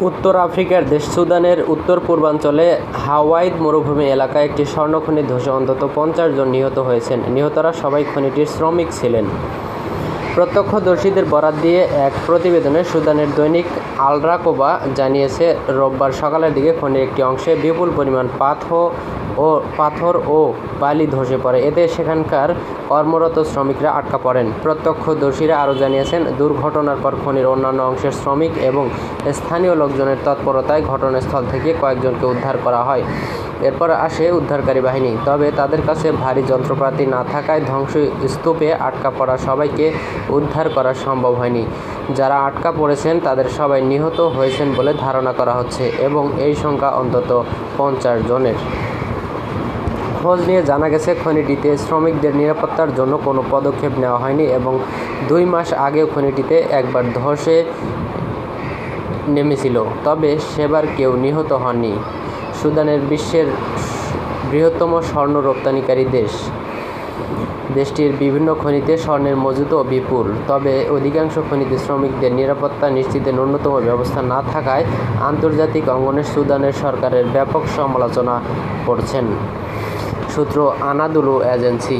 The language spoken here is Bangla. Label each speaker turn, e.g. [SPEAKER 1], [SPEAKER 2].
[SPEAKER 1] উত্তর আফ্রিকার দেশ সুদানের উত্তর পূর্বাঞ্চলে হাওয়াইদ মরুভূমি এলাকায় একটি স্বর্ণখনি ধসে অন্তত পঞ্চাশ জন নিহত হয়েছেন। নিহতরা সবাই খনিটির শ্রমিক ছিলেন। প্রত্যক্ষদর্শীদের বরাত দিয়ে এক প্রতিবেদনে সুদানের দৈনিক আলরাকোবা জানিয়েছে, রোববার সকালের দিকে খনির একটি অংশে বিপুল পরিমাণ পাথর ও পাথর ও বালি ধসে পড়ে। এতে সেখানকার কর্মরত শ্রমিকরা আটকা পড়েন। প্রত্যক্ষদর্শীরা আরও জানিয়েছেন, দুর্ঘটনার পর খনির অন্যান্য অংশের শ্রমিক এবং স্থানীয় লোকজনের তৎপরতায় ঘটনাস্থল থেকে কয়েকজনকে উদ্ধার করা হয়। এরপর আসে উদ্ধারকারী বাহিনী। তবে তাদের কাছে ভারী যন্ত্রপাতি না থাকায় ধ্বংসস্তূপে আটকা পড়া সবাইকে উদ্ধার করা সম্ভব হয়নি। যারা আটকা পড়েছেন, তাদের সবাই নিহত হয়েছেন বলে ধারণা করা হচ্ছে এবং এই সংখ্যা অন্তত পঞ্চাশ জনের। খোঁজ নিয়ে জানা গেছে, খনিটিতে শ্রমিকদের নিরাপত্তার জন্য কোনো পদক্ষেপ নেওয়া হয়নি এবং দুই মাস আগেও খনিটিতে একবার ধসে নেমেছিল, তবে সেবার কেউ নিহত হননি। সুদানের বিশ্বের বৃহত্তম স্বর্ণ রপ্তানিকারী দেশ। দেশটির বিভিন্ন খনিতে স্বর্ণের মজুদও বিপুল। তবে অধিকাংশ খনিতে শ্রমিকদের নিরাপত্তা নিশ্চিতে ন্যূনতম ব্যবস্থা না থাকায় আন্তর্জাতিক অঙ্গনে সুদানের সরকারের ব্যাপক সমালোচনা করছেন। সূত্র আনাদুলু এজেন্সি।